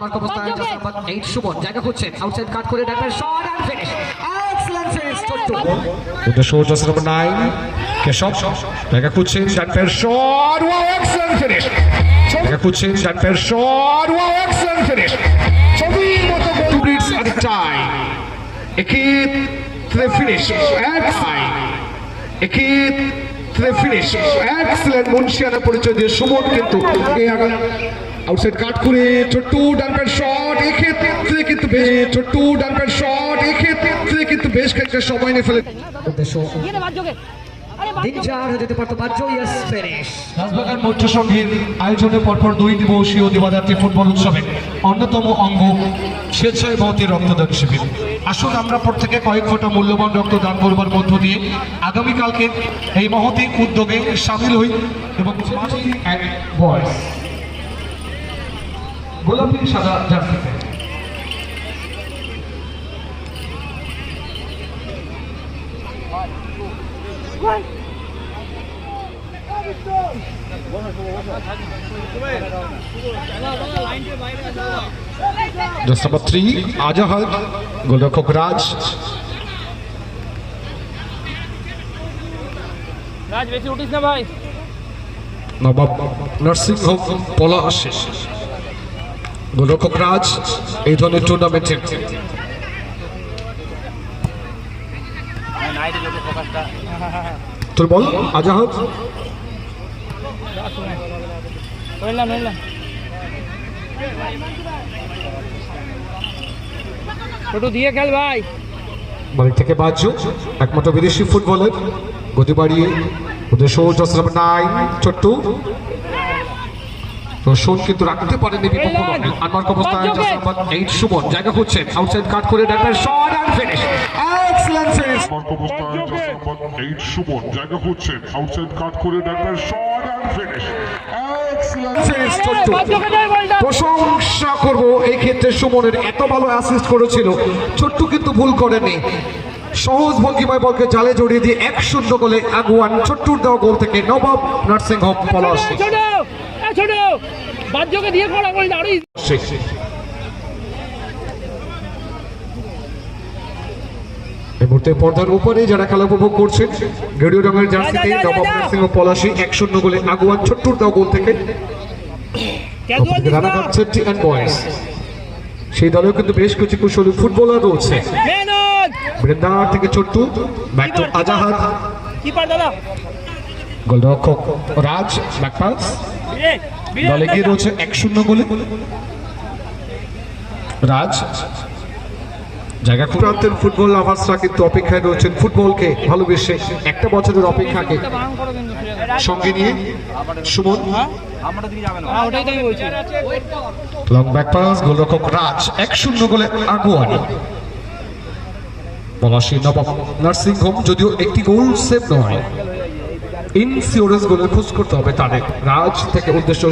Mark অবস্থায় just number 8 Suman জায়গা outside cut করে ডাকবেন shot and finish excellent finish ছোট্ট With the short just number nine. Keshav. Like a Kuchin, that pair shot. Wow, excellent finish. Like a Kuchin, that pair shot. Wow, excellent finish. ছবির মতো goal two minutes at time. এক্ষেত্রে finish এক এক্ষেত্রে finish excellent মুন্সিয়ানা পরিচয় দিয়ে সুমন কিন্তু এই আগে আউটসাইড কাট করে ছোট্ট প্যান্ট শট এক্ষেত্রে কিন্তু বেশ ছোট্ট প্যান্ট শট এক্ষেত্রে কিন্তু বেশ খানিকটা সময় নিয়ে ফেলে। উদ্দেশ্য আরে তিন বাদ্য হয়ে যেতে পারতো বাজ্য ইয়েস ফিনিশ রাজবাগান মৎস্য সংঘের আয়োজনে পরপর দুই দিবসীয় দিবারাত্রি ফুটবল উৎসবে অন্যতম অঙ্গ স্বেচ্ছায় রক্তদান শিবির। আসুন আমরা প্রত্যেকে কয়েক ফোঁটা মূল্যবান রক্তদান করবার মধ্য দিয়ে আগামীকালকে এই মহতি উদ্যোগে সামিল হই এবং বয়স গোলাপি সাদা জার্সিতে Just number three, Ajahad, গোলরক্ষক রাজ। রাজ বেশি উঠিস না ভাই। Nawab nursing home Palash. গোলরক্ষক রাজ এই ধরনের টুর্নামেন্টে তোর বল ছোট দিয়ে খেল ভাই। বাড়ি থেকে বাজ্য একমাত্র বিদেশি ফুটবলের। গতি বাড়িয়ে নাম্বার নাইন ছোট্ট। রোশন কিন্তু রাখতে পারেনি বিপক্ষ আনমার্ক অবস্থায় এইট সুমন জায়গা খুঁজছেন আউটসাইড কাট করে ডাকবেন shot and finish excellent finish mark অবস্থায় জাস্ট এইট সুমন জায়গা খুঁজছেন আউটসাইড কাট করে শট ফিনিশ প্রশংসা করব। এই ক্ষেত্রে সুমনের এত ভালো অ্যাসিস্ট করেছিল। ছোট্ট কিন্তু ভুল করেনি। সহজ ভঙ্গিমায় বলকে জালে জড়িয়ে দিয়ে এক শূন্য গোলে আগুয়ান ছোট্টুর দেওয়া গোল থেকে নবাব নার্সিং হোম পলাশ ছোট বাদ্যকে দিয়ে করা বলটা আরও। এই মুহূর্তে পর্দার উপরে যারা খেলা উপভোগ করছেন গেরুয়া রঙের জার্সিতে নবাব নার্সিং হোম পলাশি এক শূন্য গোলে আগুয়ান ছোট্টুর দেওয়া গোল থেকে। সেই দলেও কিন্তু বেশ কিছু কুশলী ফুটবলার রয়েছে। মেহনত! থেকে ছোট্টু ব্যাক টু কিপার দাদা। গোলরক্ষক রাজ বিরে দলে গিয়ে রয়েছে এক শূন্য গোলে। রাজ জায়গা প্রান্তের ফুটবল লাভার্সরা কিন্তু অপেক্ষায় রয়েছেন ফুটবলকে ভালোবেসে একটা বছরের অপেক্ষাকে। সঙ্গে নিয়ে সুমন। ওটাই তো লং ব্যাক পাস গোলরক্ষক রাজ এক শূন্য গোলে আগুয়ান। পলাশী নবাব নার্সিং হোম যদিও একটি গোল সেভ নয়। ইনসিওরেন্স গোলের খোঁজ করতে হবে তাদের। রাজ থেকে উদ্দেশ্য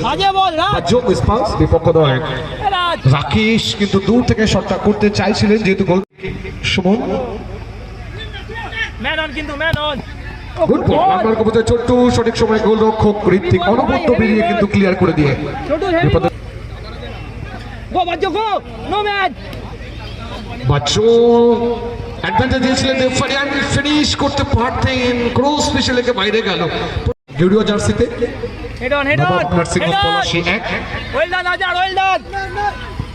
বিপক্ষ রাকেশ কিন্তু দূর থেকে শটটা করতে চাইছিলেন যেহেতু গোল সুমন। ম্যান অন কিন্তু man on good ball number কবিতা ছোট্ট সঠিক সময় গোল রক্ষক ঋত্বিক অনবদ্য বেরিয়ে কিন্তু ক্লিয়ার করে দিয়ে। বাচ্চো। অ্যাডভান্টেজ দিয়েছিলেন ফারিয়ান ফিনিশ করতে পারতেন ক্রস পিছে লেগে বাইরে গেল। গেরুয়া জার্সিতে head on head on nursing home Palashi এক। Well done Azhar well done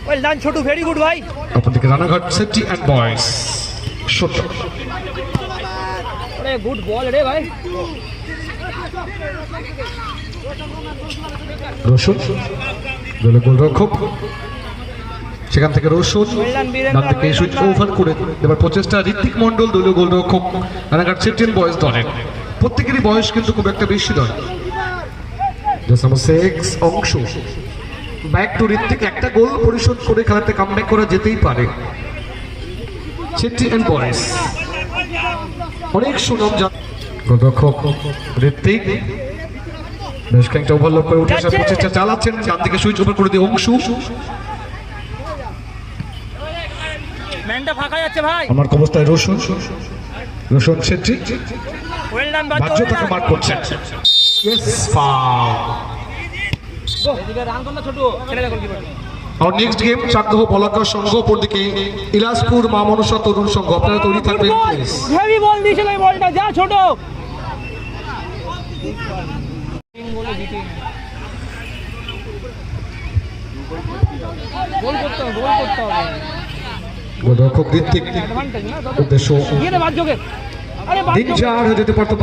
well done Chhotu very good ভাই অপরদিকে রানাঘাট সেফটি অ্যান্ড বয়েজ সত্য আরে গুড বল রে ভাই! রসুন। দলে গোলরক্ষক। সেখান থেকে রসুন ডান থেকে সুইচ ওভার করে এবার প্রচেষ্টা ঋত্বিক মন্ডল দলীয় গোলরক্ষক রানাঘাট সেফটিন বয়স দলের প্রত্যেকেরই বয়স কিন্তু খুব একটা বেশি নয়। জাস্ট নাম্বার সিক্স অংশ। ব্যাক টু ঋত্বিক একটা গোল পরিশোধ করে খেলাতে কামব্যাক করা যেতেই পারে। সেফটি অ্যান্ড বয়েস অনেক সুনাম গোলরক্ষক ঋত্বিক। বেশ খানিকটা ওভারলোড করে উঠে আসার প্রচেষ্টা চালাচ্ছেন। ডান দিকে সুইচ ওভার করে দিয়ে অংশু। ম্যানটা ফাঁকা যাচ্ছে ভাই। আমার অবস্থায় রসুন রসুন ছেত্রী ওয়েল ডান বাহ্য তাকে মার্ক করছেন। Yes, foul. এদিকে রান কর না ছোটু দেখো কি। আর নেক্সট গেম চাকদহ বলাকা সংঘ অপরদিকে ইলাসপুর মা মনসা তরুণ সংঘ আপনারা তৈরি থাকবেন। প্লিজ হেভি বল দিয়েছিল এই বলটা যা ছোট। গোল করতে হবে গোল করতে হবে। গোলরক্ষক ডেঞ্জার হয়ে যেতে পারতো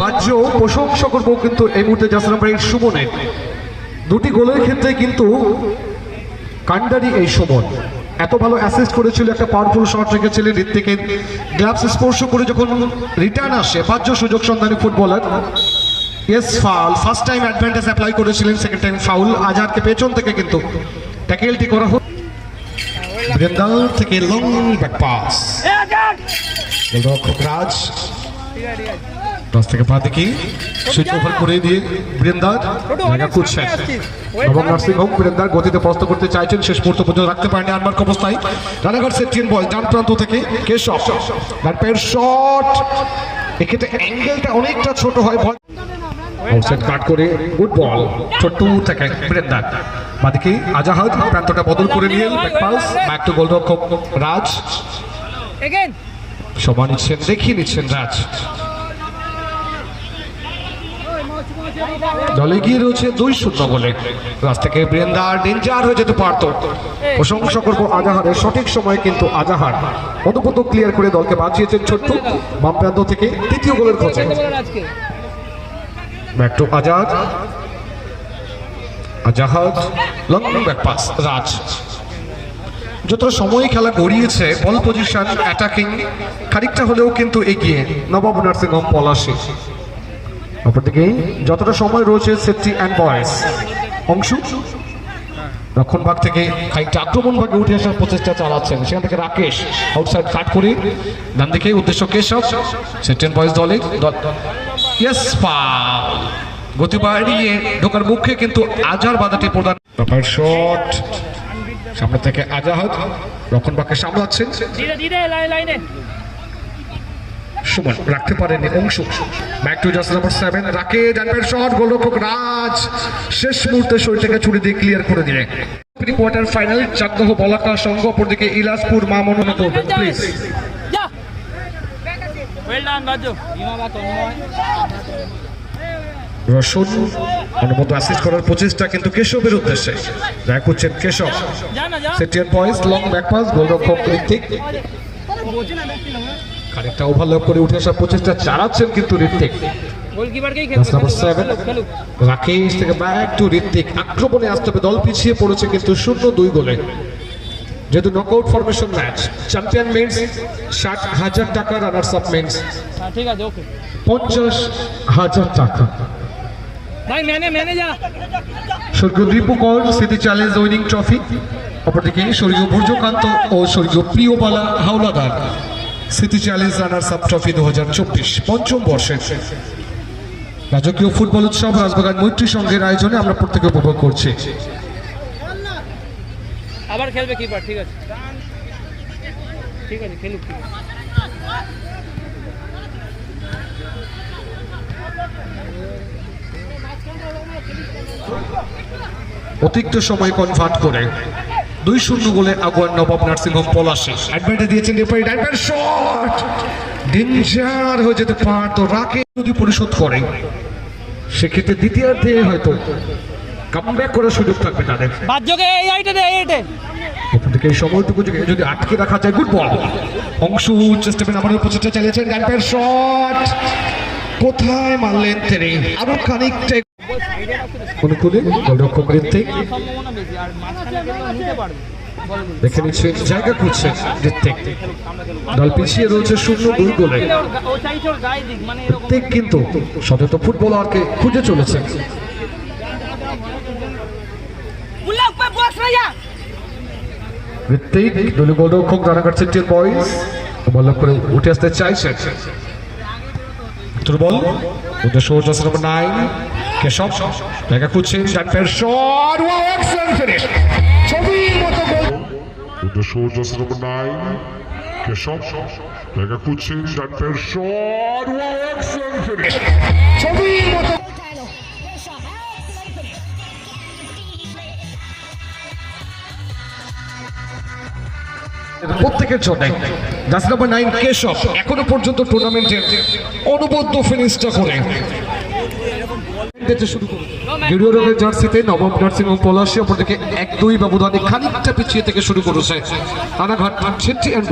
বাহ্য প্রশংসা করব কিন্তু এই মুহূর্তে জাসর নাম্বার এইট সুমনের দুটি গোলের ক্ষেত্রে কিন্তু কান্ডারি এই সুমন। এত ভালো অ্যাসিস্ট করেছিল একটা পাওয়ারফুল শট রেখেছিলেন ঋত্বিকের গ্লাভস স্পর্শ করে যখন রিটার্ন আসে, বাহ্য সুযোগ সন্ধানী footballer yes foul first time advantage apply করেছিলেন সেকেন্ড টাইম ফাউল আজাদকে পেছন থেকে কিন্তু ট্যাকেলটি করা হোক বৃন্দাল থেকে লং ব্যাক পাস গোলরক্ষক রাজ। টস থেকে পা দেখি সুইচ ওভার করে দিয়ে বৃন্দার জায়গা খুঁজছেন নবম নার্সিং হোম বৃন্দার গতিতে প্রস্ত করতে চাইছেন। শেষ মুহূর্ত পর্যন্ত রাখতে পারেনি আনমার্ক অবস্থায়। রানাঘাট সেটিন বল ডান প্রান্ত থেকে কেশব। ডান পায়ের শট এক্ষেত্রে অ্যাঙ্গেলটা অনেকটা ছোট হয় ভয় আউটসাইড কাট করে গুড বল। ছোট্ট থেকে বৃন্দার বাদিকে আজাহাদ প্রান্তটা বদল করে নিয়ে ব্যাক পাস ব্যাক টু গোলরক্ষক রাজ। সমান নিচ্ছেন দেখিয়ে নিচ্ছেন রাজ। দলে গিয়ে রয়েছে দুই শূন্য বলে রাজ থেকে বৃন্দার ডেঞ্জার হয়ে যেতে পারত। প্রশংসা করব আজাহারের সঠিক সময়ে কিন্তু আজাহার। মধুপত ক্লিয়ার করে দলকে বাঁচিয়েছেন ছোট্ট বাম প্রান্ত থেকে তৃতীয় গোলের খোঁজে। To Azad Azahad long back pass Raj যতটা সময় খেলা গড়িয়েছে বল পজিশন অ্যাটাকিং খানিকটা হলেও কিন্তু এগিয়ে নবাব নার্সিং হোম পলাশি। অপরদিকে, যতটা সময় রয়েছে সেফটি অ্যান্ড বয়েস অংশ, রক্ষণ ভাগ থেকে খানিকটা আক্রমণ ভাগে উঠে আসার প্রচেষ্টা চালাচ্ছেন। সেখান থেকে রাকেশ আউটসাইড কাট করে ডান দিকে উদ্দেশ্য কেশব সেটেন বয়েস দলে গতি বাড়িয়ে ঢোকার মুখে কিন্তু আজার বাধাটি প্রদান প্রপার শট সামনে থেকে আজাহাদ রক্ষণ ভাগকে সামলাচ্ছেন। ধীরে ধীরে লাইন লাইনে। সুমন রাখতে পারেনি অংশ। Back to just number seven রাকে জানবেন শট গোলরক্ষক রাজ। শেষ মুহূর্তে শরীর থেকে দিয়ে ক্লিয়ার করে pre quarter final Chakdaha Balaka Sangha অপরদিকে ইলাসপুর মা মনোনয়ন করবেন প্লিজ যা ওয়েল ডান বাজো বিমা বা তন্ময় রসুন অনুমত অ্যাসিস্ট করার প্রচেষ্টা কিন্তু কেশবের উদ্দেশ্যে। দেখা করছেন কেশব। সেটিয়ান পয়েন্ট লং ব্যাক পাস গোলরক্ষক ঋত্বিক খানিকটা ওভারল্যাপ করে উঠে আসার প্রচেষ্টা চালাচ্ছেন কিন্তু ঋত্বিক। রাকেশ থেকে ব্যাক টু ঋত্বিক। আক্রমণে আসতে হবে দল পিছিয়ে পড়েছে কিন্তু শূন্য দুই গোলে। যেহেতু knockout formation match champion means ষাট হাজার টাকা রানার্স আপ মিন্স ঠিক আছে ওকে পঞ্চাশ হাজার টাকা। ভাই ম্যানে ম্যানে যা। স্বর্গীয় রিপুকর স্মৃতি চ্যালেঞ্জ উইনিং ট্রফি অপরদিকে স্বর্গীয় ভূর্যকান্ত ও স্বর্গীয় প্রিয়বালা হাওলাদার স্মৃতি চ্যালেঞ্জ রানার্স আপ ট্রফি দু হাজার চব্বিশ পঞ্চম বর্ষের রাজকীয় ফুটবল উৎসব রাজবাগান মৈত্রী সংঘের আয়োজনে আমরা প্রত্যেকে উপভোগ করছি। আবার খেলবে কিপার ঠিক আছে। ঠিক আছে খেলুক। ঠিক আছে। অতিরিক্ত সময় কনভার্ট করে দুই শূন্য গোলে আগুয়ান নবাব নার্সিংহোম পলাশে। অ্যাডভান্টে দিয়েছেন রেফারি অ্যাডভান্ট শট ডেঞ্জার হয়ে যেতে পারতো রাকে যদি পরিশোধ করে সেক্ষেত্রে দ্বিতীয়ার্ধে হয়তো কামব্যাক করার সুযোগ থাকবে তাদের বাদ্যকে এই আইটে দে এই আইটে থেকে এই সময়টুকু যদি- যদি আটকে রাখা যায় গুড বল অংশ চেষ্টা আমাদের প্রচেষ্টা চালিয়েছেন ডানপ্যার শট কোথায় মারলেন তিনি আরও খানিকটা অনুকূলে গোলরক্ষক ঋত্বিক দেখে নিচ্ছেন জায়গা খুঁজছেন ঋত্বিক দল পিছিয়ে রয়েছে শূন্য দুই গোলে মানে ঋত্বিক কিন্তু সতত ফুটবলারকে খুঁজে চলেছেন মুল্লা উপরে বস রাজা ঋত্বিক দলীয় গোলরক্ষক রানাঘাট সেটির বয়েস বল করে উঠে আসতে চাইছেন দুর্বল উদ্দেশ্য জার্সি নম্বর নাইন কেশব জায়গা খুঁজছেন জানপের শট ওয়াও এক্সেলেন্ট ফিনিশ ছবির মতো goal soldiers number nine. Keshav. Mega Kuchin, that fair shot. Wow, excellent finish প্রত্যেকের জন্য। Jersey number nine Keshab. এখনও পর্যন্ত টুর্নামেন্টের অনবদ্য ফিনিশটা করে। গেরুয়া রঙের জার্সিতে নবম নার্সিং পলাশি অপরদিকে এক দুই ব্যবধানে খানিকটা পিছিয়ে থেকে শুরু করেছে রানাঘাট ছেট্টি অ্যান্ড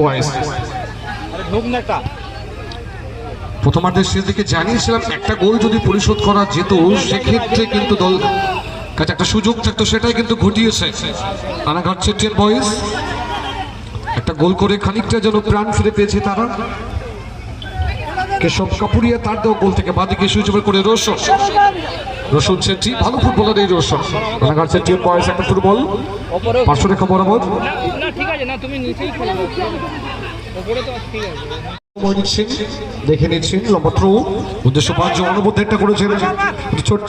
প্রথমার্ধের শেষ দিকে জানিয়েছিলাম একটা গোল যদি পরিশোধ করা যেত সেক্ষেত্রে কিন্তু দল কাছে একটা সুযোগ থাকতো সেটাই কিন্তু ঘটিয়েছে। রানাঘাট অ্যান্ড বয়েজ একটা গোল করে খানিকটা যেন প্রাণ ফিরে পেয়েছে তারা। কেশব কাপুরিয়া তার দেওয়া গোল থেকে বাদিকে সুইচ ওভার করে রোশন। রসুন সেটি ভালো ফুটবলার এই রোশন। রানাঘাট অ্যান্ড বয়েজ একটা ফুটবল। পার্শ্ব পার্শ্বরেখা বরাবর। ঠিক আছে, না, তুমি দেখে নিচ্ছেন উদ্দেশ্য পাঁচ অনবদ্য একটা করেছেন। ছোট্ট,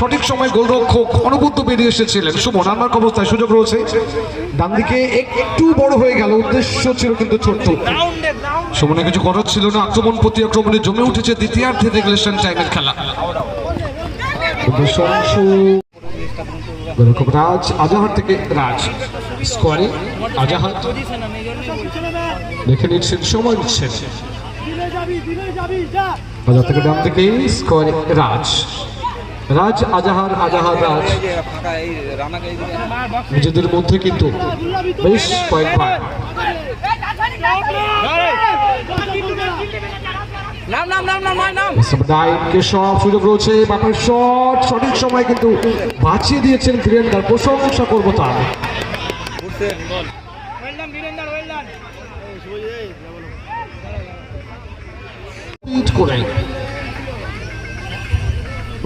সঠিক সময় গোলরক্ষক অনবদ্য বেরিয়ে এসেছিলেন। সুমন আমার অবস্থায় সুযোগ রয়েছে। ডান দিকে একটু বড় হয়ে গেল, উদ্দেশ্য ছিল কিন্তু ছোট্ট। সুমনে কিছু করার ছিল না, আক্রমণ প্রতি আক্রমণে জমে উঠেছে দ্বিতীয়ার্ধে রেগুলেশন টাইমের খেলা। গোলরক্ষক রাজ, আজাহার থেকে রাজ। স্কোয়ারে আজাহার দেখে নিচ্ছেন সময় নিচ্ছেন বাজার থেকে ডান থেকে স্কোয়ার রাজ। রাজ আজাহার আজাহার রাজ। নিজেদের মধ্যে কিন্তু বেশ নাম ডাইনকে সব সুযোগ রয়েছে। বাপের শট সঠিক সময় কিন্তু বাঁচিয়ে দিয়েছেন বীরেন্দার প্রশংসা করব তার। ওয়েলডান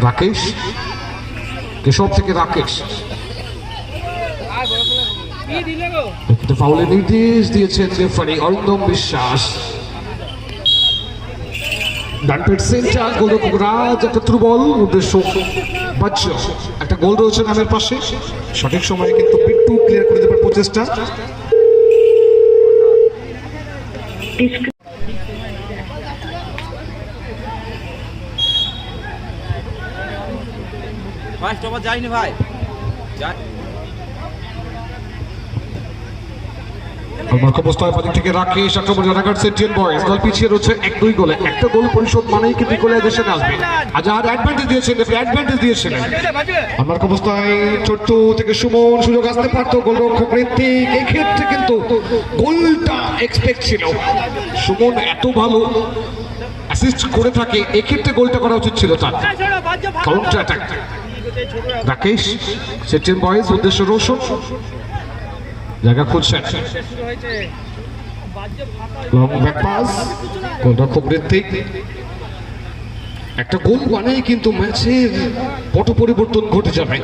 রাকেশ কেশব থেকে রাকেশ? ফাউলের নির্দেশ দিয়েছেন রেফারি অরিন্দম বিশ্বাস। ডানপেট সেন্টার গোলরক্ষক রাজ, একটা ত্রুবল উদ্দেশ্য, বাচ্চ। একটা গোল রয়েছে নামের পাশে। সঠিক সময়ে কিন্তু পিট্টু ক্লিয়ার করে দেবার প্রচেষ্টা। ভাই যাইনি ভাই। আমার অবস্থায় বাদিক থেকে রাকেশ, আক্রমণ রানাঘাট সেন্টিয়ান বয়েজ পিছিয়ে রয়েছে এক দুই গোলে। একটা গোল পরিশোধ মানেই কিন্তু গোলে দেশে আসবে আজাহার অ্যাডভান্টেজ দিয়েছেন অ্যাডভান্টেজ দিয়েছিলেন আমার ছোট্ট থেকে সুমন, সুযোগ আসতে পারতো গোলরক্ষক ঋত্বিক। এক্ষেত্রে কিন্তু গোলটা এক্সপেক্ট ছিল। সুমন এত ভালো অ্যাসিস্ট করে থাকে এক্ষেত্রে গোলটা করা উচিত ছিল তার। কাউন্টার রাকেশ সেটিএন বয়েজ উদ্দেশ্য রোশন। জায়গা খুঁজছেন লং ব্যাক পাস গোলরক্ষক একটা গোল মানেই কিন্তু ম্যাচের পট পরিবর্তন ঘটে যাবে।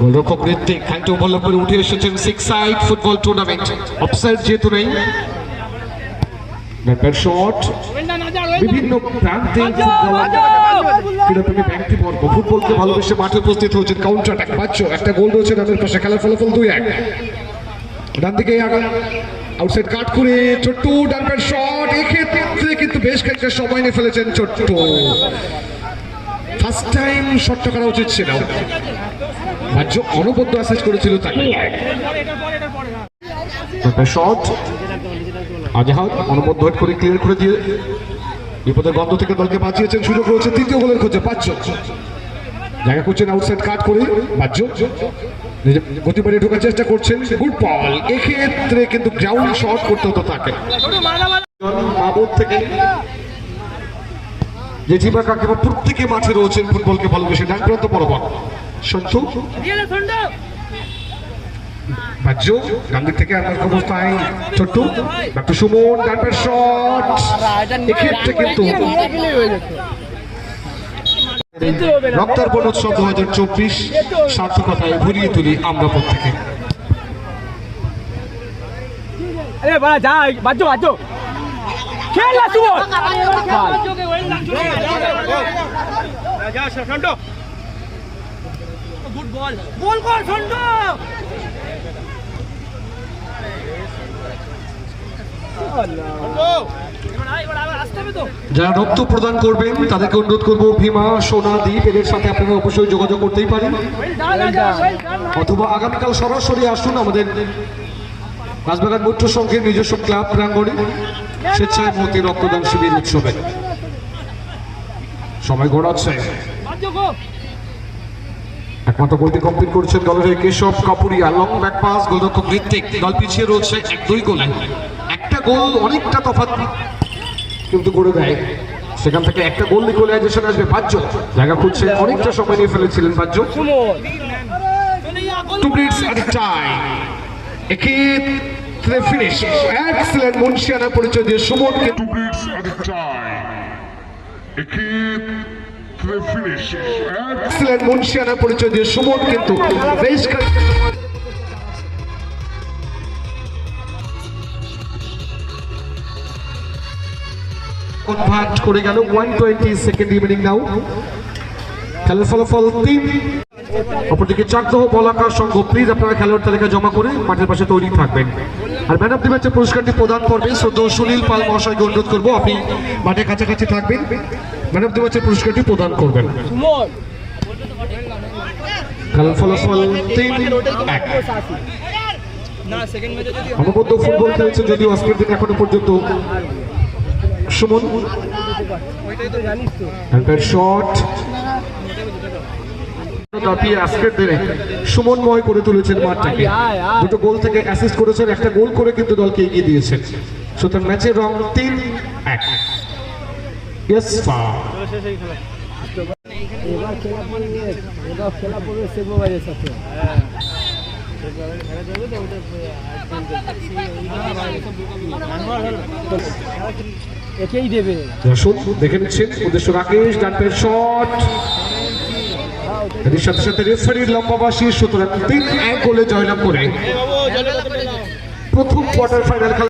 গোলরক্ষক ঋত্বিক, খানিকটা ওভারল্যাপ করে উঠে এসেছেন six side football tournament offside যেহেতু নেই বিভিন্ন ফুটবলকে ভালোবেসে মাঠে উপস্থিত হয়েছেন। কাউন্টার অ্যাটাক পাচ্ছ একটা গোল রয়েছে ডানের পাশে, খেলার ফলাফল দুই এক। ডান দিকে আউটসাইড কাট করে ছোট্ট ডান প্যান্ট শট এক্ষেত্রে কিন্তু বেশ খানিকটা সময় নিয়ে ফেলেছেন ছোট্ট। ফার্স্ট টাইম শটটা করা উচিত ছিল। রাজ্য অনবদ্য অ্যাসেস করেছিল তাকে। শট আজাহাদ অনবদ্য হেড করে ক্লিয়ার করে দিয়ে বিপদের গন্ধ থেকে দলকে বাঁচিয়েছেন, সুযোগ রয়েছে, তৃতীয় গোলের খোঁজে পাঁচ জায়গা করছেন আউটসাইড কাট করে বাহ্য নিজে ঢোকার চেষ্টা করছেন। গুড বল এক্ষেত্রে কিন্তু গ্রাউন্ড শট করতে হতো তাকে। মাবুদ থেকে জেঠিমা কাকিমা প্রত্যেকে মাঠে রয়েছেন ফুটবলকে ভালোবেসে। ডান প্রান্ত বরাবর সন্তু বাহ্য ডান দিক থেকে আমার অবস্থায় ছোট্ট ডক্টর সুমন ডান শট এক্ষেত্রে কিন্তু রক্তার্পণ উৎসব দু হাজার চব্বিশ সার্থকতায় ভরিয়ে তুলি আমরা প্রত্যেকে। আরে বাড়া যাই বাজো বাজো। খেল না তুই যা গুড বল বল কর ফ্রন্ট যারা রক্ত প্রদান করবেন, তাদেরকে অনুরোধ করব, ভীমা, সোনা দ্বীপ এদের সাথে আপনারা অবশ্যই যোগাযোগ করতেই পারেন। অথবা আগামীকাল সরাসরি আসুন আমাদের রাজবাগান মৈত্র সংঘের নিজস্ব ক্লাব প্রাঙ্গণে, স্বেচ্ছায় মতি রক্তদান শিবির উৎসবে। সময় গড়াচ্ছে। একমাত্র গোলটি কমপ্লিট করছেন দলের Keshab Kapuria. Long back pass গোলরক্ষক ঋত্বিক। দল পিছিয়ে রয়েছে এক দুই গোলে। একটা গোল অনেকটা তফাৎ কিন্তু করে দেয়। সেখান থেকে একটা গোল ইকুয়ালাইজেশন আসবে বাহ্য। জায়গা খুঁজছে অনেকটা সময় নিয়ে ফেলেছিলেন বাহ্য। টু মিনিটস এ টাইম এক্ষেত্রে ফিনিশ এক্সেলেন্ট মুন্সিয়ানা পরিচয় দিয়ে সুমনকে minutes at a time. এক্ষেত্রে ফিনিশ এক্সেলেন্ট মুন্সিয়ানা পরিচয় দিয়ে সুমন কিন্তু বেশ খানিকটা কনভার্ট করে গেল। One twenty second remaining now খেলার ফলাফল তিন। অপরদিকে চাকদহ বলাকার সংঘ প্লিজ আপনারা খেলোয়াড় তালিকা জমা করে মাঠের পাশে তৈরি থাকবেন। আর ম্যান অফ দি ম্যাচের পুরস্কারটি প্রদান করবেন শ্রদ্ধেয় সুনীল পাল মহাশয়কে অনুরোধ করব। আপনি মাঠের কাছাকাছি থাকবেন। ম্যান অফ দি ম্যাচের পুরস্কারটি প্রদান করবেন। খেলার ফলাফল তিন। এক। অনবদ্য ফুটবল খেলেছে যদিও আজকের দিন এখনও পর্যন্ত সুমন। সুমনময় করে তুলেছেন মাঠটাকে। দুটো গোল থেকে করেছেন, একটা গোল করে কিন্তু দলকে এগিয়ে দিয়েছেন। সুতরাং ম্যাচের রং তিন খেলা সাথে। একেই দেবে। দর্শক, দেখে নিচ্ছেন উদ্দেশ্য রাকেশ ডান্টের শট। এর সাথে সাথে রেফারির লম্বাবাসী সুতরাং তিন এক গোলে জয়লাভ করে প্রথম কোয়ার্টার ফাইনাল